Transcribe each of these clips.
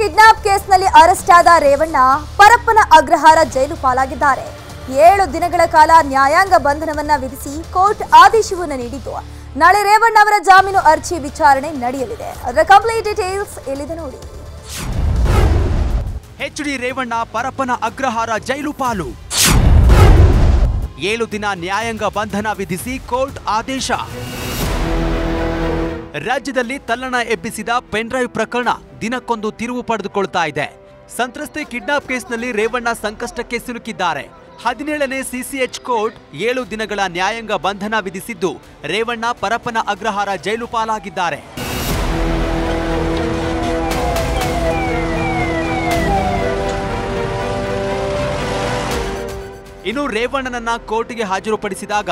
Kidnap ಕೇಸ್ನಲ್ಲಿ arrest ಆದ ರೇವಣ್ಣ ಪರಪ್ಪನ ಅಗ್ರಹಾರ ಜೈಲು ಪಾಲಾಗಿದ್ದಾರೆ. ಏಳು ದಿನಗಳ ಕಾಲ ನ್ಯಾಯಾಂಗ ಬಂಧನವನ್ನ ವಿಧಿಸಿ ಕೋರ್ಟ್ ಆದೇಶವನ್ನು ನೀಡಿದ್ದು. ನಾಳೆ ರೇವಣ್ಣ ಅವರ ಜಾಮೀನು ಅರ್ಜಿ ವಿಚಾರಣೆ ನಡೆಯಲಿದೆ. ಅದರ ಕಂಪ್ಲೀಟ್ ಡೀಟೇಲ್ಸ್ ಇಲ್ಲಿದೆ ನೋಡಿ. H D Revanna Parappana Agrahara jail ಪಾಲು. ಏಳು ದಿನ ನ್ಯಾಯಾಂಗ ಬಂಧನ ವಿಧಿಸಿ ಕೋರ್ಟ್ ಆದೇಶ. ರಾಜ್ಯದಲ್ಲಿ ತಲ್ಲಣ ಎಬ್ಬಿಸಿದ ಪೆನ್ಡ್ರೈವ್ ಪ್ರಕರಣ ದಿನಕ್ಕೊಂದು ತಿರುವು ಪಡೆದುಕೊಳ್ತಾ ಇದೆ. ಸಂತ್ರಸ್ತೆ ಕಿಡ್ನಾಪ್ ಕೇಸ್ನಲ್ಲಿ ರೇವಣ್ಣ ಸಂಕಷ್ಟಕ್ಕೆ ಸಿಲುಕಿದ್ದಾರೆ. ಹದಿನೇಳನೇ ಸಿಸಿಎಚ್ ಕೋರ್ಟ್ ಏಳು ದಿನಗಳ ನ್ಯಾಯಾಂಗ ಬಂಧನ ವಿಧಿಸಿದ್ದು, ರೇವಣ್ಣ ಪರಪನ ಅಗ್ರಹಾರ ಜೈಲು ಪಾಲಾಗಿದ್ದಾರೆ. ಇನ್ನು ರೇವಣ್ಣನನ್ನ ಕೋರ್ಟ್ಗೆ ಹಾಜರುಪಡಿಸಿದಾಗ,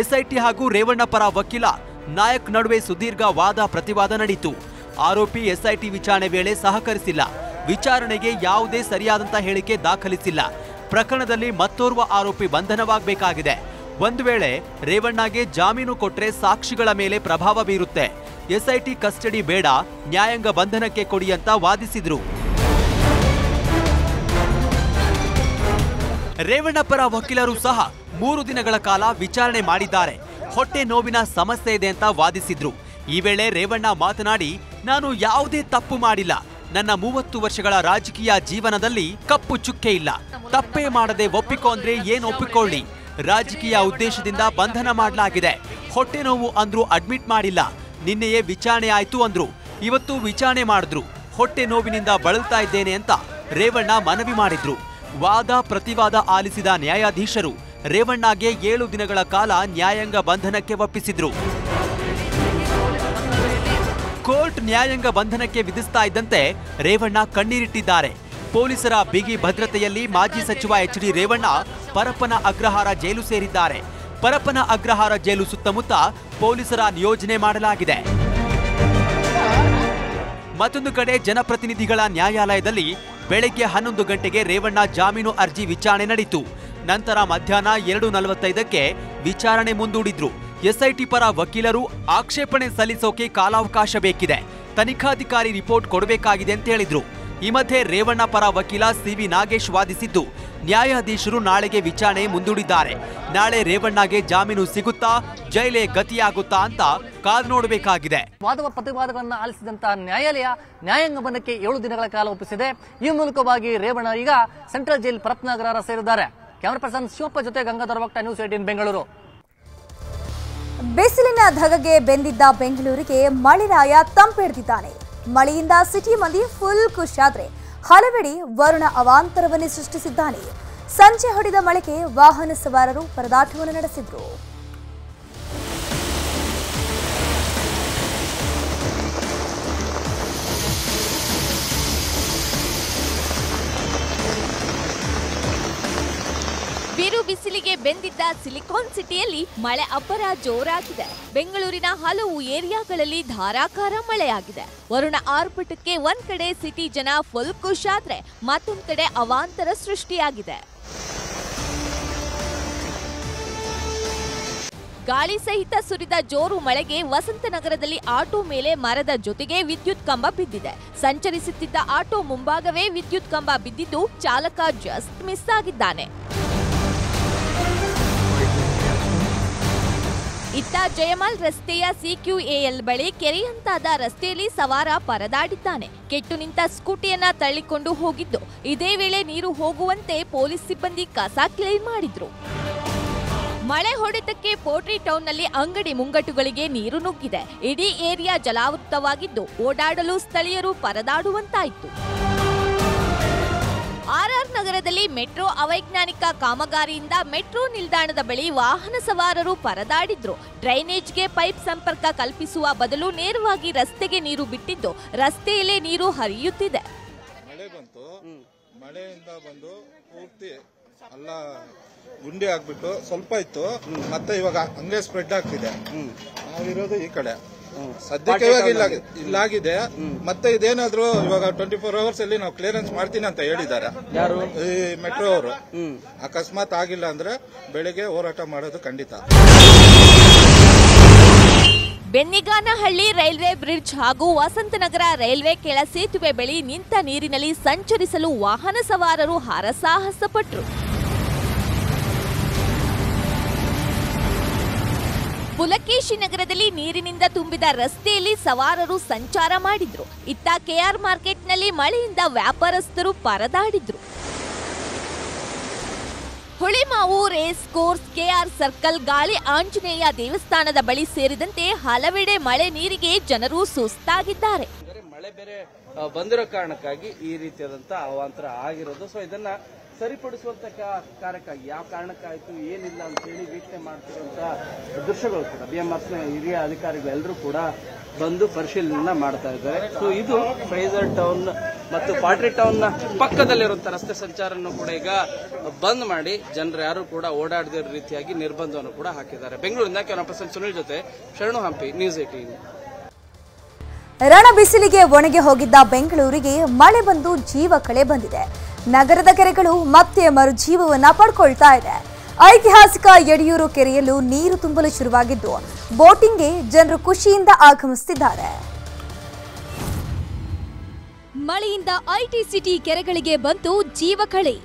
ಎಸ್ಐಟಿ ಹಾಗೂ ರೇವಣ್ಣ ಪರ ವಕೀಲ ನಾಯಕ್ ನಡುವೆ ಸುದೀರ್ಘ ವಾದ ಪ್ರತಿವಾದ ನಡೆಯಿತು ಆರೋಪಿ ಎಸ್ಐಟಿ ವಿಚಾರಣೆ ವೇಳೆ ಸಹಕರಿಸಿಲ್ಲ. ವಿಚಾರಣೆಗೆ ಯಾವುದೇ ಸರಿಯಾದಂತ ಹೇಳಿಕೆ ದಾಖಲಿಸಿಲ್ಲ. ಪ್ರಕರಣದಲ್ಲಿ ಮತ್ತೋರ್ವ ಆರೋಪಿ ಬಂಧನವಾಗಬೇಕಾಗಿದೆ. ಒಂದು ವೇಳೆ ರೇವಣ್ಣಗೆ ಜಾಮೀನು ಕೊಟ್ಟರೆ ಸಾಕ್ಷಿಗಳ ಮೇಲೆ ಪ್ರಭಾವ ಬೀರುತ್ತೆ. ಎಸ್ಐಟಿ ಕಸ್ಟಡಿ ಬೇಡ, ನ್ಯಾಯಾಂಗ ಬಂಧನಕ್ಕೆ ಕೊಡಿ ಅಂತ ವಾದಿಸಿದ್ರು. ರೇವಣ್ಣ ಪರ ವಕೀಲರು ಸಹ ಮೂರು ದಿನಗಳ ಕಾಲ ವಿಚಾರಣೆ ಮಾಡಿದ್ದಾರೆ. ಹೊಟ್ಟೆ ನೋವಿನ ಸಮಸ್ಯೆ ಇದೆ ಅಂತ ವಾದಿಸಿದ್ರು. ಈ ವೇಳೆ ರೇವಣ್ಣ ಮಾತನಾಡಿ, ನಾನು ಯಾವುದೇ ತಪ್ಪು ಮಾಡಿಲ್ಲ. ನನ್ನ ಮೂವತ್ತು ವರ್ಷಗಳ ರಾಜಕೀಯ ಜೀವನದಲ್ಲಿ ಕಪ್ಪು ಚುಕ್ಕೆ ಇಲ್ಲ. ತಪ್ಪೇ ಮಾಡದೆ ಒಪ್ಪಿಕೋ ಅಂದ್ರೆ ಏನ್ ಒಪ್ಪಿಕೊಳ್ಳಿ? ರಾಜಕೀಯ ಉದ್ದೇಶದಿಂದ ಬಂಧನ ಮಾಡಲಾಗಿದೆ. ಹೊಟ್ಟೆ ನೋವು ಅಂದ್ರು ಅಡ್ಮಿಟ್ ಮಾಡಿಲ್ಲ. ನಿನ್ನೆಯೇ ವಿಚಾರಣೆ ಆಯ್ತು ಅಂದ್ರು. ಇವತ್ತು ವಿಚಾರಣೆ ಮಾಡಿದ್ರು. ಹೊಟ್ಟೆ ನೋವಿನಿಂದ ಬಳಲ್ತಾ ಇದ್ದೇನೆ ಅಂತ ರೇವಣ್ಣ ಮನವಿ ಮಾಡಿದ್ರು. ವಾದ ಪ್ರತಿವಾದ ಆಲಿಸಿದ ನ್ಯಾಯಾಧೀಶರು ರೇವಣ್ಣಗೆ ಏಳು ದಿನಗಳ ಕಾಲ ನ್ಯಾಯಾಂಗ ಬಂಧನಕ್ಕೆ ಒಪ್ಪಿಸಿದ್ರು. ಕೋರ್ಟ್ ನ್ಯಾಯಾಂಗ ಬಂಧನಕ್ಕೆ ವಿಧಿಸ್ತಾ ಇದ್ದಂತೆ ರೇವಣ್ಣ ಕಣ್ಣೀರಿಟ್ಟಿದ್ದಾರೆ. ಪೊಲೀಸರ ಬಿಗಿ ಭದ್ರತೆಯಲ್ಲಿ ಮಾಜಿ ಸಚಿವ H D Revanna Parappana Agrahara jail ಸೇರಿದ್ದಾರೆ. ಪರಪ್ಪನ ಅಗ್ರಹಾರ ಜೈಲು ಸುತ್ತಮುತ್ತ ಪೊಲೀಸರ ನಿಯೋಜನೆ ಮಾಡಲಾಗಿದೆ. ಮತ್ತೊಂದು ಕಡೆ ಜನಪ್ರತಿನಿಧಿಗಳ ನ್ಯಾಯಾಲಯದಲ್ಲಿ ಬೆಳಗ್ಗೆ ಹನ್ನೊಂದು ಗಂಟೆಗೆ ರೇವಣ್ಣ ಜಾಮೀನು ಅರ್ಜಿ ವಿಚಾರಣೆ ನಡೆಯಿತು ನಂತರ ಮಧ್ಯಾಹ್ನ ಎರಡು ನಲವತ್ತೈದಕ್ಕೆ ವಿಚಾರಣೆ ಮುಂದೂಡಿದ್ರು. ಎಸ್ಐಟಿ ಪರ ವಕೀಲರು ಆಕ್ಷೇಪಣೆ ಸಲ್ಲಿಸೋಕೆ ಕಾಲಾವಕಾಶ ಬೇಕಿದೆ. ತನಿಖಾಧಿಕಾರಿ ರಿಪೋರ್ಟ್ ಕೊಡಬೇಕಾಗಿದೆ ಅಂತ ಹೇಳಿದ್ರು. ಈ ಮಧ್ಯೆ ರೇವಣ್ಣ ಪರ ವಕೀಲ ಸಿವಿ ನಾಗೇಶ್ ವಾದಿಸಿದ್ದು, ನ್ಯಾಯಾಧೀಶರು ನಾಳೆಗೆ ವಿಚಾರಣೆ ಮುಂದೂಡಿದ್ದಾರೆ. ನಾಳೆ ರೇವಣ್ಣಗೆ ಜಾಮೀನು ಸಿಗುತ್ತಾ, ಜೈಲೇ ಗತಿಯಾಗುತ್ತಾ ಅಂತ ಕಾದು ನೋಡಬೇಕಾಗಿದೆ. ವಾದ ಪ್ರತಿವಾದಗಳನ್ನು ಆಲಿಸಿದಂತಹ ನ್ಯಾಯಾಲಯ ನ್ಯಾಯಾಂಗ ಬಂಧಕ್ಕೆ ಏಳು ದಿನಗಳ ಕಾಲ ಒಪ್ಪಿಸಿದೆ. ಈ ಮೂಲಕವಾಗಿ ರೇವಣ್ಣ ಈಗ ಸೆಂಟ್ರಲ್ ಜೈಲ್ ಪರತ್ನಾಗರ ಸೇರಿದ್ದಾರೆ. ಕ್ಯಾಮರಾ ಪರ್ಸನ್ ಶಿವಪ್ಪ ಜೊತೆ ಗಂಗಾಧರ ಭಕ್ತ ನ್ಯೂಸ್ ಏಟೀನ್ ಬೆಂಗಳೂರು. ಬಿಸಿಲಿನ ಧಗಗೆ ಬೆಂದಿದ್ದ ಬೆಂಗಳೂರಿಗೆ ಮಳೆರಾಯ ತಂಪೆಡ್ದಿದ್ದಾನೆ ಮಳೆಯಿಂದ ಸಿಟಿ ಮಂದಿ ಫುಲ್ ಖುಷಿಯಾದ್ರೆ. ಹಲವೆಡೆ ವರುಣ ಅವಾಂತರವನ್ನೇ ಸೃಷ್ಟಿಸಿದ್ದಾನೆ. ಸಂಜೆ ಹೊಡೆದ ಮಳೆಗೆ ವಾಹನ ಸವಾರರು ಪರದಾಟವನ್ನು ನಡೆಸಿದ್ರು. ಬಿರು ಬಿಸಿಲಿಗೆ ಬೆಂದಿದ್ದ ಸಿಲಿಕಾನ್ ಸಿಟಿಯಲ್ಲಿ ಮಳೆ ಅಬ್ಬರ ಜೋರಾಗಿದೆ. ಬೆಂಗಳೂರಿನ ಹಲವು ಏರಿಯಾಗಳಲ್ಲಿ ಧಾರಾಕಾರ ಮಳೆಯಾಗಿದೆ. ವರುಣ ಆರ್ಭಟಕ್ಕೆ ಒಂದ್ ಕಡೆ ಸಿಟಿ ಜನ ಫುಲ್ ಖುಷ್ ಆದ್ರೆ ಮತ್ತೊಂದ್ ಕಡೆ ಅವಾಂತರ ಸೃಷ್ಟಿಯಾಗಿದೆ. ಗಾಳಿ ಸಹಿತ ಸುರಿದ ಜೋರು ಮಳೆಗೆ ವಸಂತನಗರದಲ್ಲಿ ಆಟೋ ಮೇಲೆ ಮರದ ಜೊತೆಗೆ ವಿದ್ಯುತ್ ಕಂಬ ಬಿದ್ದಿದೆ. ಸಂಚರಿಸುತ್ತಿದ್ದ ಆಟೋ ಮುಂಭಾಗವೇ ವಿದ್ಯುತ್ ಕಂಬ ಬಿದ್ದಿದ್ದು ಚಾಲಕ ಜಸ್ಟ್ ಮಿಸ್ ಆಗಿದ್ದಾನೆ. ಜಯಮಾಲ್ ರಸ್ತೆಯ ಸಿಕ್ಯುಎಎಲ್ ಬಳಿ ಕೆರೆಯಂತಾದ ರಸ್ತೆಯಲ್ಲಿ ಸವಾರ ಪರದಾಡಿದ್ದಾನೆ. ಕೆಟ್ಟು ನಿಂತ ಸ್ಕೂಟಿಯನ್ನ ತಳ್ಳಿಕೊಂಡು ಹೋಗಿದ್ದು. ಇದೇ ವೇಳೆ ನೀರು ಹೋಗುವಂತೆ ಪೊಲೀಸ್ ಸಿಬ್ಬಂದಿ ಕಸ ಕ್ಲೀನ್ ಮಾಡಿದ್ರು. ಮಳೆ ಹೊಡೆತಕ್ಕೆ ಪೋಟ್ರಿ ಟೌನ್ನಲ್ಲಿ ಅಂಗಡಿ ಮುಂಗಟ್ಟುಗಳಿಗೆ ನೀರು ನುಗ್ಗಿದೆ. ಇಡೀ ಏರಿಯಾ ಜಲಾವೃತವಾಗಿದ್ದು ಓಡಾಡಲು ಸ್ಥಳೀಯರು ಪರದಾಡುವಂತಾಯಿತು. ಆರ್ಆರ್ ನಗರದಲ್ಲಿ ಮೆಟ್ರೋ ಅವೈಜ್ಞಾನಿಕ ಕಾಮಗಾರಿಯಿಂದ ಮೆಟ್ರೋ ನಿಲ್ದಾಣದ ಬಳಿ ವಾಹನ ಸವಾರರು ಪರದಾಡಿದ್ರು. ಡ್ರೈನೇಜ್ಗೆ ಪೈಪ್ ಸಂಪರ್ಕ ಕಲ್ಪಿಸುವ ಬದಲು ನೇರವಾಗಿ ರಸ್ತೆಗೆ ನೀರು ಬಿಟ್ಟಿದ್ದು, ರಸ್ತೆಯಲ್ಲೇ ನೀರು ಹರಿಯುತ್ತಿದೆ. ಮಳೆಯಿಂದ ಬಂದು ಪೂರ್ತಿ ಅಲ್ಲ ಗುಂಡಿ ಆಗ್ಬಿಟ್ಟು ಸ್ವಲ್ಪ ಇತ್ತು. ಮತ್ತೆ ಇವಾಗ ಹಂಗೆ ಸ್ಪ್ರೆಡ್ ಆಗ್ತಿದೆ. ನಾವಿರೋದು ಈ ಕಡೆ. ಸದ್ಯಕ್ಕೆ ಇವಾಗ ಇಲ್ಲ ಇಲ್ಲಾಗಿದೆ. ಮತ್ತೆ ಇದೇನಾದ್ರು ಇವಾಗ ಟ್ವೆಂಟಿ ಫೋರ್ ಅವರ್ಸ್ ಅಲ್ಲಿ ನಾವು ಕ್ಲಿಯರೆನ್ಸ್ ಮಾಡ್ತೀನಿ ಅಂತ ಹೇಳಿದ್ದಾರೆ. ಯಾರು? ಈ ಮೆಟ್ರೋ ಅವರು. ಅಕಸ್ಮಾತ್ ಆಗಿಲ್ಲ ಅಂದ್ರೆ ಬೆಳಿಗ್ಗೆ ಹೋರಾಟ ಮಾಡೋದು ಖಂಡಿತ. ಬೆನ್ನಿಗಾನಹಳ್ಳಿ ರೈಲ್ವೆ ಬ್ರಿಡ್ಜ್ ಹಾಗೂ ವಸಂತನಗರ ರೈಲ್ವೆ ಕೆಳ ಸೇತುವೆ ಬಳಿ ನಿಂತ ನೀರಿನಲ್ಲಿ ಸಂಚರಿಸಲು ವಾಹನ ಸವಾರರು ಹರಸಾಹಸ ಪಟ್ರು ಪುಲಕೇಶಿ ನಗರದಲ್ಲಿ ನೀರಿನಿಂದ ತುಂಬಿದ ರಸ್ತೆಯಲ್ಲಿ ಸವಾರರು ಸಂಚಾರ ಮಾಡಿದ್ರು. ಇತ್ತ ಕೆಆರ್ ಮಾರ್ಕೆಟ್ನಲ್ಲಿ ಮಳೆಯಿಂದ ವ್ಯಾಪಾರಸ್ಥರು ಪರದಾಡಿದ್ರು. Hulimavu race course K R circle, ಗಾಳಿ ಆಂಜನೇಯ ದೇವಸ್ಥಾನದ ಬಳಿ ಸೇರಿದಂತೆ ಹಲವೆಡೆ ಮಳೆ ನೀರಿಗೆ ಜನರು ಸುಸ್ತಾಗಿದ್ದಾರೆ. ಮಳೆ ಬೇರೆ ಬಂದಿರೋ ಕಾರಣಕ್ಕಾಗಿ ಈ ರೀತಿಯಾದಂತಹ ಅವಾಂತರ ಆಗಿರೋದು. ಸೊ ಇದನ್ನ ಸರಿಪಡಿಸುವಂತ ಕಾರ್ಯಕ್ಕಾಗಿ ಯಾವ ಕಾರಣಕ್ಕಾಯ್ತು, ಏನಿಲ್ಲ ಅಂತ ಹೇಳಿ ವೀಕ್ಷಣೆ ಮಾಡ್ತಿರುವಂತ ದೃಶ್ಯಗಳು ಕೂಡ ಬಿ ಎಂ ನ ಹಿರಿಯ ಅಧಿಕಾರಿಗಳು ಎಲ್ಲರೂ ಕೂಡ ಬಂದು ಪರಿಶೀಲನೆ ಮಾಡ್ತಾ ಇದ್ದಾರೆ. ಸೊ ಇದು ಫ್ರೈಸರ್ ಟೌನ್ ಮತ್ತು ಪಾಟ್ರಿ ಟೌನ್ನ ಪಕ್ಕದಲ್ಲಿರುವಂತ ರಸ್ತೆ ಸಂಚಾರವನ್ನು ಕೂಡ ಈಗ ಬಂದ್ ಮಾಡಿ ಜನರು ಯಾರು ಕೂಡ ಓಡಾಡದಿರೋ ರೀತಿಯಾಗಿ ನಿರ್ಬಂಧವನ್ನು ಕೂಡ ಹಾಕಿದ್ದಾರೆ. ಬೆಂಗಳೂರಿನ ಕೆನಪಸನ್ ಸುನಿಲ್ ಜೊತೆ ಶರಣು ಹಂಪಿ ನ್ಯೂಸ್ ಏಟೀನ್ ರಣ ಬಿಸಿಲಿಗೆ ಒಣಗಿ ಹೋಗಿದ್ದ ಬೆಂಗಳೂರಿಗೆ ಮಳೆ ಬಂದು ಜೀವ ಕಳೆ ಬಂದಿದೆ. ನಗರದ ಕೆರೆಗಳು ಮತ್ತೆ ಮರುಜೀವವನ್ನ ಪಡ್ಕೊಳ್ತಾ ಇದೆ. ಐತಿಹಾಸಿಕ ಯಡಿಯೂರು ಕೆರೆಯಲ್ಲೂ ನೀರು ತುಂಬಲು ಶುರುವಾಗಿದ್ದು, ಬೋಟಿಂಗ್ಗೆ ಜನರು ಖುಷಿಯಿಂದ ಆಗಮಿಸುತ್ತಿದ್ದಾರೆ ಮಳೆಯಿಂದ ಐಟಿ ಸಿಟಿ ಕೆರೆಗಳಿಗೆ ಬಂತು ಜೀವಕಳೆ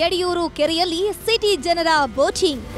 ಯಡಿಯೂರು ಕೆರೆಯಲ್ಲಿ ಸಿಟಿ ಜನರ ಬೋಟಿಂಗ್.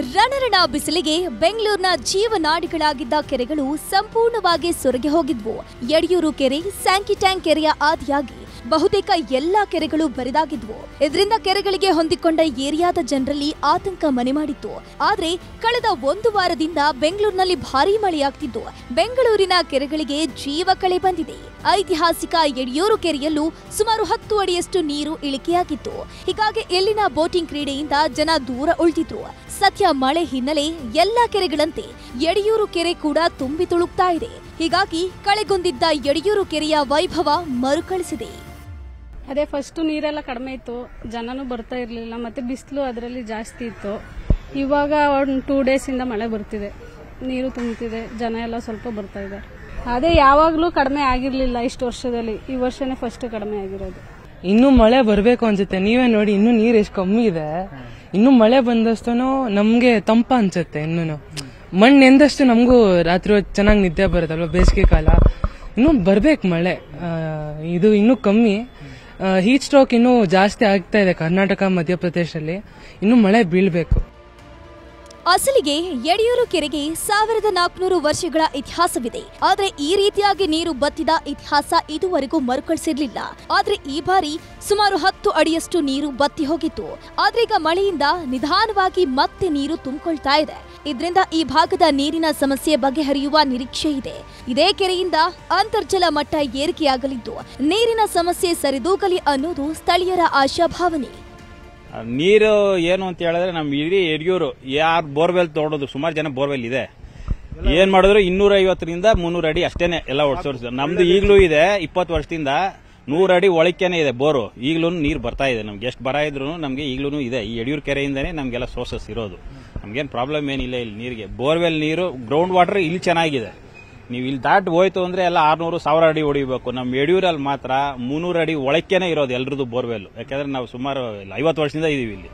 ರಣರಣ ಬಿಸಿಲಿಗೆ ಬೆಂಗಳೂರಿನ ಜೀವನಾಡಿಗಳಾಗಿದ್ದ ಕೆರೆಗಳು ಸಂಪೂರ್ಣವಾಗಿ ಸೊರಗಿ ಹೋಗಿದ್ವು. ಯಡಿಯೂರು ಕೆರೆ ಸ್ಯಾಂಕಿ ಟ್ಯಾಂಕ್ ಕೆರೆಯ ಆದಿಯಾಗಿ ಬಹುತೇಕ ಎಲ್ಲಾ ಕೆರೆಗಳು ಬರಿದಾಗಿದ್ವು. ಇದರಿಂದ ಕೆರೆಗಳಿಗೆ ಹೊಂದಿಕೊಂಡ ಏರಿಯಾದ ಜನರಲ್ಲಿ ಆತಂಕ ಮನೆ ಮಾಡಿತ್ತು. ಆದ್ರೆ ಕಳೆದ ಒಂದು ವಾರದಿಂದ ಬೆಂಗಳೂರಿನಲ್ಲಿ ಭಾರಿ ಮಳೆಯಾಗ್ತಿದ್ದು. ಬೆಂಗಳೂರಿನ ಕೆರೆಗಳಿಗೆ ಜೀವ ಕಳೆ ಬಂದಿದೆ. ಐತಿಹಾಸಿಕ ಯಡಿಯೂರು ಕೆರೆಯಲ್ಲೂ ಸುಮಾರು ಹತ್ತು ಅಡಿಯಷ್ಟು ನೀರು ಇಳಿಕೆಯಾಗಿತ್ತು. ಹೀಗಾಗಿ ಇಲ್ಲಿನ ಬೋಟಿಂಗ್ ಕ್ರೀಡೆಯಿಂದ ಜನ ದೂರ ಉಳಿದಿದ್ರು. ಸದ್ಯ ಮಳೆ ಹಿನ್ನೆಲೆ ಎಲ್ಲಾ ಕೆರೆಗಳಂತೆ ಯಡಿಯೂರು ಕೆರೆ ಕೂಡ ತುಂಬಿ ತುಳುಕ್ತಾ ಇದೆ. ಹೀಗಾಗಿ ಕಳೆಗೊಂದಿದ್ದ ಯಡಿಯೂರು ಕೆರೆಯ ವೈಭವ ಮರುಕಳಿಸಿದೆ. ಅದೇ ಫಸ್ಟ್ ನೀರೆಲ್ಲ ಕಡಿಮೆ ಇತ್ತು. ಜನನೂ ಬರ್ತಾ ಇರಲಿಲ್ಲ, ಮತ್ತೆ ಬಿಸಿಲು ಅದರಲ್ಲಿ ಜಾಸ್ತಿ ಇತ್ತು. ಇವಾಗ ಒಂದು ಟೂ ಡೇಸಿಂದ ಮಳೆ ಬರ್ತಿದೆ. ನೀರು ತುಂಬುತ್ತಿದೆ ಜನ ಎಲ್ಲ ಸ್ವಲ್ಪ ಬರ್ತಾ ಇದೆ ಅದೇ ಯಾವಾಗಲೂ ಕಡಿಮೆ ಆಗಿರಲಿಲ್ಲ ಇಷ್ಟು ವರ್ಷದಲ್ಲಿ. ಈ ವರ್ಷನೇ ಫಸ್ಟ್ ಕಡಿಮೆ ಆಗಿರೋದು. ಇನ್ನೂ ಮಳೆ ಬರಬೇಕು ಅನ್ಸುತ್ತೆ. ನೀವೇ ನೋಡಿ, ಇನ್ನೂ ನೀರು ಎಷ್ಟು ಕಮ್ಮಿ ಇದೆ. ಇನ್ನು ಮಳೆ ಬಂದಷ್ಟು ನಮ್ಗೆ ತಂಪ ಅನ್ಸುತ್ತೆ ಇನ್ನೂ ಮಣ್ಣು ಎಂದಷ್ಟು ನಮಗೂ ರಾತ್ರಿ ಚೆನ್ನಾಗಿ ನಿದ್ದೆ ಬರುತ್ತಲ್ವ? ಬೇಸಿಗೆ ಕಾಲ. ಇನ್ನೂ ಬರ್ಬೇಕು ಮಳೆ. ಇದು ಇನ್ನೂ ಕಮ್ಮಿ. ಹೀಟ್ ಸ್ಟ್ರೋಕ್ ಇನ್ನೂ ಜಾಸ್ತಿ ಆಗ್ತಾ ಇದೆ ಕರ್ನಾಟಕ ಮಧ್ಯಪ್ರದೇಶದಲ್ಲಿ ಇನ್ನೂ ಮಳೆ ಬೀಳ್ಬೇಕು. ಅಸಲಿಗೆ ಯಡಿಯೂರು ಕೆರೆಗೆ ಸಾವಿರದ ನಾಲ್ಕುನೂರು ವರ್ಷಗಳ ಇತಿಹಾಸವಿದೆ. ಆದರೆ ಈ ರೀತಿಯಾಗಿ ನೀರು ಬತ್ತಿದ ಇತಿಹಾಸ ಇದುವರೆಗೂ ಮರುಕಳಿಸಿರ್ಲಿಲ್ಲ. ಆದರೆ ಈ ಬಾರಿ ಸುಮಾರು ಹತ್ತು ಅಡಿಯಷ್ಟು ನೀರು ಬತ್ತಿ ಹೋಗಿತ್ತು. ಆದ್ರೆ ಈಗ ಮಳೆಯಿಂದ ನಿಧಾನವಾಗಿ ಮತ್ತೆ ನೀರು ತುಂಬಿಕೊಳ್ತಾ ಇದೆ. ಇದರಿಂದ ಈ ಭಾಗದ ನೀರಿನ ಸಮಸ್ಯೆ ಬಗೆಹರಿಯುವ ನಿರೀಕ್ಷೆ ಇದೆ. ಇದೇ ಕೆರೆಯಿಂದ ಅಂತರ್ಜಲ ಮಟ್ಟ ಏರಿಕೆಯಾಗಲಿದ್ದು, ನೀರಿನ ಸಮಸ್ಯೆ ಸರಿದೂಗಲಿ ಅನ್ನೋದು ಸ್ಥಳೀಯರ ಆಶಾಭಾವನೆ. ನೀರು ಏನು ಅಂತ ಹೇಳಿದ್ರೆ ನಮ್ಮ ಇಡೀ ಯಡಿಯೂರು ಯಾರು ಬೋರ್ವೆಲ್ ತೋಡೋದು ಸುಮಾರು ಜನ ಬೋರ್ವೆಲ್ ಇದೆ. ಏನ್ ಮಾಡಿದ್ರು ಇನ್ನೂರ ಐವತ್ತರಿಂದ ಮುನ್ನೂರ ಅಡಿ ಅಷ್ಟೇನೆ ಎಲ್ಲ ಒಡ್ಸೋರ್ಸ್ ನಮ್ದು ಈಗಲೂ ಇದೆ, ಇಪ್ಪತ್ತು ವರ್ಷದಿಂದ ನೂರ ಅಡಿ ಒಳಕೇನೆ ಇದೆ ಬೋರು. ಈಗಲೂ ನೀರು ಬರ್ತಾ ಇದೆ, ನಮ್ಗೆ ಎಷ್ಟು ಬರ ಇದ್ರು ನಮ್ಗೆ ಈಗಲೂ ಇದೆ. ಈ ಯಡಿಯೂರು ಕೆರೆಯಿಂದನೇ ನಮ್ಗೆಲ್ಲ ಸೋರ್ಸಸ್ ಇರೋದು. ನಮ್ಗೇನು ಪ್ರಾಬ್ಲಮ್ ಏನಿಲ್ಲ ಇಲ್ಲಿ ನೀರಿಗೆ. ಬೋರ್ವೆಲ್ ನೀರು ಗ್ರೌಂಡ್ ವಾಟರ್ ಇಲ್ಲಿ ಚೆನ್ನಾಗಿದೆ. ನೀವು ಇಲ್ಲಿ ದಾಟ್ ಹೋಯ್ತು ಅಂದ್ರೆ ಎಲ್ಲ ಆರ್ನೂರು ಸಾವಿರ ಅಡಿ ಹೊಡಿಬೇಕು. ನಮ್ಮ ಯಡಿಯೂರಲ್ಲಿ ಮಾತ್ರ ಮುನ್ನೂರು ಅಡಿ ಒಳಕ್ಕೇನೆ ಇರೋದು ಎಲ್ರದ್ದು ಬೋರ್ವೆಲ್. ಯಾಕಂದ್ರೆ ನಾವು ಸುಮಾರು ಐವತ್ತು ವರ್ಷದಿಂದ ಇದೀವಿ ಇಲ್ಲಿ.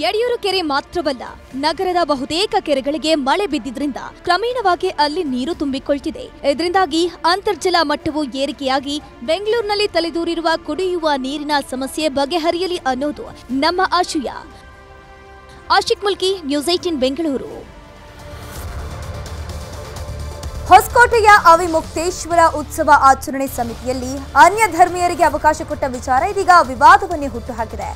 ಯಡಿಯೂರು ಕೆರೆ ಮಾತ್ರವಲ್ಲ, ನಗರದ ಬಹುತೇಕ ಕೆರೆಗಳಿಗೆ ಮಳೆ ಬಿದ್ದಿದ್ರಿಂದ ಕ್ರಮೇಣವಾಗಿ ಅಲ್ಲಿ ನೀರು ತುಂಬಿಕೊಳ್ತಿದೆ. ಇದರಿಂದಾಗಿ ಅಂತರ್ಜಲ ಮಟ್ಟವು ಏರಿಕೆಯಾಗಿ ಬೆಂಗಳೂರಿನಲ್ಲಿ ತಲೆದೂರಿರುವ ಕುಡಿಯುವ ನೀರಿನ ಸಮಸ್ಯೆ ಬಗೆಹರಿಯಲಿ ಅನ್ನೋದು ನಮ್ಮ ಆಶಯ. Ashik Mulki, news eighteen Bengaluru. ಹೊಸಕೋಟೆಯ Avimukteshwara ಉತ್ಸವ ಆಚರಣೆ ಸಮಿತಿಯಲ್ಲಿ ಅನ್ಯ ಧರ್ಮೀಯರಿಗೆ ಅವಕಾಶ ಕೊಟ್ಟ ವಿಚಾರ ಇದೀಗ ವಿವಾದವನ್ನೇ ಹುಟ್ಟುಹಾಕಿದೆ.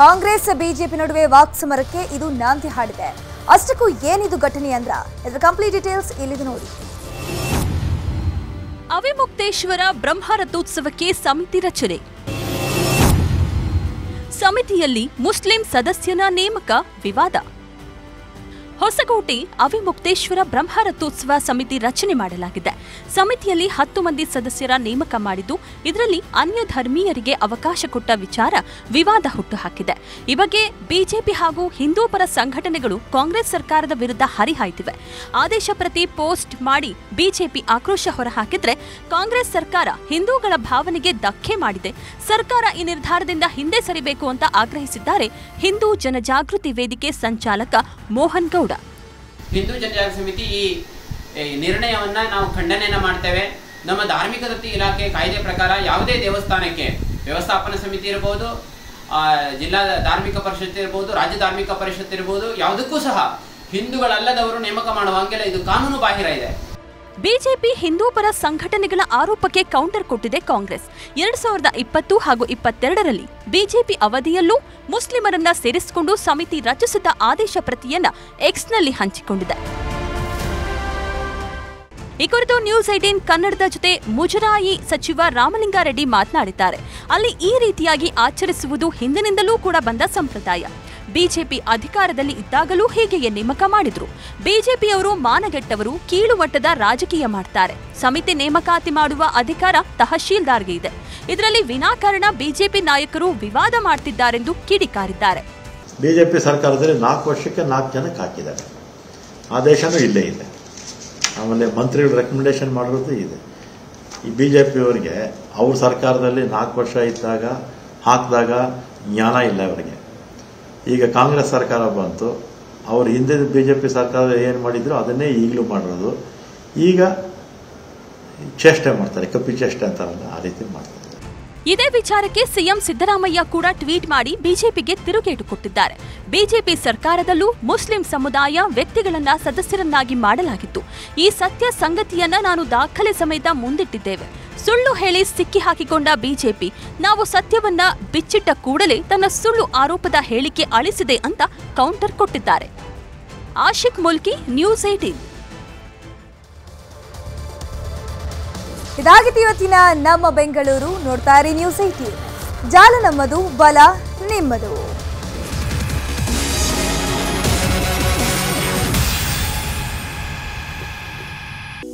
ಕಾಂಗ್ರೆಸ್, ಬಿಜೆಪಿ ನಡುವೆ ವಾಕ್ಸಮರಕ್ಕೆ ಇದು ನಾಂದಿ ಹಾಡಿದೆ. ಅಷ್ಟಕ್ಕೂ ಏನಿದು ಘಟನೆ ಅಂದ್ರ? ಇದರ ಕಂಪ್ಲೀಟ್ ಡೀಟೇಲ್ಸ್ ಇಲ್ಲಿದೆ ನೋಡಿ. ಅವಿಮುಕ್ತೇಶ್ವರ ಬ್ರಹ್ಮರಥೋತ್ಸವಕ್ಕೆ ಸಮಿತಿ ರಚನೆ. ಸಮಿತಿಯಲ್ಲಿ ಮುಸ್ಲಿಂ ಸದಸ್ಯನ ನೇಮಕ ವಿವಾದ. ಹೊಸಕೋಟೆ ಅವಿಮುಕ್ತೇಶ್ವರ ಬ್ರಹ್ಮರಥೋತ್ಸವ ಸಮಿತಿ ರಚನೆ ಮಾಡಲಾಗಿದೆ. ಸಮಿತಿಯಲ್ಲಿ ಹತ್ತು ಮಂದಿ ಸದಸ್ಯರ ನೇಮಕ ಮಾಡಿದ್ದು, ಇದರಲ್ಲಿ ಅನ್ಯ ಧರ್ಮೀಯರಿಗೆ ಅವಕಾಶ ಕೊಟ್ಟ ವಿಚಾರ ವಿವಾದ ಹುಟ್ಟುಹಾಕಿದೆ. ಈ ಬಗ್ಗೆ ಬಿಜೆಪಿ ಹಾಗೂ ಹಿಂದೂ ಪರ ಸಂಘಟನೆಗಳು ಕಾಂಗ್ರೆಸ್ ಸರ್ಕಾರದ ವಿರುದ್ಧ ಹರಿಹಾಯ್ತಿವೆ. ಆದೇಶ ಪ್ರತಿ ಪೋಸ್ಟ್ ಮಾಡಿ ಬಿಜೆಪಿ ಆಕ್ರೋಶ ಹೊರಹಾಕಿದ್ರೆ ಕಾಂಗ್ರೆಸ್ ಸರ್ಕಾರ ಹಿಂದೂಗಳ ಭಾವನೆಗೆ ಧಕ್ಕೆ ಮಾಡಿದೆ. ಸರ್ಕಾರ ಈ ನಿರ್ಧಾರದಿಂದ ಹಿಂದೆ ಸರಿಬೇಕು ಅಂತ ಆಗ್ರಹಿಸಿದ್ದಾರೆ ಹಿಂದೂ ಜನಜಾಗೃತಿ ವೇದಿಕೆ ಸಂಚಾಲಕ ಮೋಹನ್ ಗೌಡ. ಹಿಂದೂ ಜನಜಾಗ ಸಮಿತಿ ಈ ನಿರ್ಣಯವನ್ನು ನಾವು ಖಂಡನೆಯನ್ನು ಮಾಡ್ತೇವೆ. ನಮ್ಮ ಧಾರ್ಮಿಕ ದತ್ತಿ ಇಲಾಖೆ ಕಾಯ್ದೆ ಪ್ರಕಾರ ಯಾವುದೇ ದೇವಸ್ಥಾನಕ್ಕೆ ವ್ಯವಸ್ಥಾಪನಾ ಸಮಿತಿ ಇರಬಹುದು ಆ, ಜಿಲ್ಲಾ ಧಾರ್ಮಿಕ ಪರಿಷತ್ ಇರಬಹುದು ರಾಜ್ಯ ಧಾರ್ಮಿಕ ಪರಿಷತ್ ಇರಬಹುದು ಯಾವುದಕ್ಕೂ ಸಹ ಹಿಂದೂಗಳಲ್ಲದವರು ನೇಮಕ ಮಾಡುವ ಹಂಗೆಲ್ಲ ಇದು ಕಾನೂನು ಬಾಹಿರ ಇದೆ. ಬಿಜೆಪಿ ಹಿಂದೂ ಪರ ಸಂಘಟನೆಗಳ ಆರೋಪಕ್ಕೆ ಕೌಂಟರ್ ಕೊಟ್ಟಿದೆ ಕಾಂಗ್ರೆಸ್. ಎರಡ್ ಸಾವಿರದ ಇಪ್ಪತ್ತು ಹಾಗೂ ಇಪ್ಪತ್ತೆರಡರಲ್ಲಿ ಬಿಜೆಪಿ ಅವಧಿಯಲ್ಲೂ ಮುಸ್ಲಿಮರನ್ನ ಸೇರಿಸಿಕೊಂಡು ಸಮಿತಿ ರಚಿಸಿದ ಆದೇಶ ಪ್ರತಿಯನ್ನ ಎಕ್ಸ್ನಲ್ಲಿ ಹಂಚಿಕೊಂಡಿದೆ. ಈ ಕುರಿತು ನ್ಯೂಸ್ ಏಟೀನ್ ಕನ್ನಡದ ಜೊತೆ ಮುಜರಾಯಿ ಸಚಿವ ರಾಮಲಿಂಗಾರೆಡ್ಡಿ ಮಾತನಾಡಿದ್ದಾರೆ. ಅಲ್ಲಿ ಈ ರೀತಿಯಾಗಿ ಆಚರಿಸುವುದು ಹಿಂದಿನಿಂದಲೂ ಕೂಡ ಬಂದ ಸಂಪ್ರದಾಯ. ಬಿಜೆಪಿ ಅಧಿಕಾರದಲ್ಲಿ ಇದ್ದಾಗಲೂ ಹೀಗೆಯೇ ನೇಮಕ ಮಾಡಿದ್ರು. ಬಿಜೆಪಿಯವರು ಮಾನಗೆಟ್ಟವರು ಕೀಳುಮಟ್ಟದ ರಾಜಕೀಯ ಮಾಡ್ತಾರೆ. ಸಮಿತಿ ನೇಮಕಾತಿ ಮಾಡುವ ಅಧಿಕಾರ ತಹಶೀಲ್ದಾರ್ಗೆ ಇದೆ. ಇದರಲ್ಲಿ ವಿನಾಕಾರಣ ಬಿಜೆಪಿ ನಾಯಕರು ವಿವಾದ ಮಾಡ್ತಿದ್ದಾರೆಂದು ಕಿಡಿಕಾರಿದ್ದಾರೆ. ಬಿಜೆಪಿ ಸರ್ಕಾರದಲ್ಲಿ ನಾಲ್ಕು ವರ್ಷಕ್ಕೆ ನಾಲ್ಕು ಜನಕ್ಕೆ ಹಾಕಿದ್ದಾರೆ. ಆದೇಶನೂ ಇಲ್ಲೇ ಇದೆ. ಆಮೇಲೆ ಮಂತ್ರಿಗಳು ರೆಕಮೆಂಡೇಶನ್ ಮಾಡಿರೋದು ಇದೆ. ಈ ಬಿ ಜೆ ಅವ್ರ ಸರ್ಕಾರದಲ್ಲಿ ನಾಲ್ಕು ವರ್ಷ ಇದ್ದಾಗ, ಹಾಕಿದಾಗ ಜ್ಞಾನ ಇಲ್ಲ ಅವರಿಗೆ. ಈಗ ಕಾಂಗ್ರೆಸ್ ಸರ್ಕಾರ ಬಂತು, ಅವ್ರು ಹಿಂದೆ ಬಿ ಜೆ ಪಿ ಸರ್ಕಾರ ಏನು ಮಾಡಿದ್ರು ಅದನ್ನೇ ಈಗಲೂ ಮಾಡಿರೋದು. ಈಗ ಚೇಷ್ಟೆ ಮಾಡ್ತಾರೆ, ಕಪ್ಪಿ ಚೇಷ್ಟೆ ಅಂತಾರಲ್ಲ, ಆ ರೀತಿ ಮಾಡ್ತಾರೆ. ಇದೇ ವಿಚಾರಕ್ಕೆ ಸಿಎಂ ಸಿದ್ದರಾಮಯ್ಯ ಕೂಡ ಟ್ವೀಟ್ ಮಾಡಿ ಬಿಜೆಪಿಗೆ ತಿರುಗೇಟು ಕೊಟ್ಟಿದ್ದಾರೆ. ಬಿಜೆಪಿ ಸರ್ಕಾರದಲ್ಲೂ ಮುಸ್ಲಿಂ ಸಮುದಾಯ ವ್ಯಕ್ತಿಗಳನ್ನ ಸದಸ್ಯರನ್ನಾಗಿ ಮಾಡಲಾಗಿತ್ತು. ಈ ಸತ್ಯ ಸಂಗತಿಯನ್ನ ನಾನು ದಾಖಲೆ ಸಮೇತ ಮುಂದಿಟ್ಟಿದ್ದೇವೆ. ಸುಳ್ಳು ಹೇಳಿ ಸಿಕ್ಕಿ ಹಾಕಿಕೊಂಡ ಬಿಜೆಪಿ. ನಾವು ಸತ್ಯವನ್ನ ಬಿಚ್ಚಿಟ್ಟ ಕೂಡಲೇ ತನ್ನ ಸುಳ್ಳು ಆರೋಪದ ಹೇಳಿಕೆ ಅಳಿಸಿದೆ ಅಂತ ಕೌಂಟರ್ ಕೊಟ್ಟಿದ್ದಾರೆ. ಆಶಿಕ್ ಮುಲ್ಕಿ, ನ್ಯೂಸ್ ಏಟೀನ್ ಇದಾಗಿತ್ತು ಇವತ್ತಿನ ನಮ್ಮ ಬೆಂಗಳೂರು ನೋಡ್ತಾ ಇರಿ ನ್ಯೂಸ್ ಐಟಿ ಜಾಲ ನಮ್ಮದು, ಬಲ ನಿಮ್ಮದು.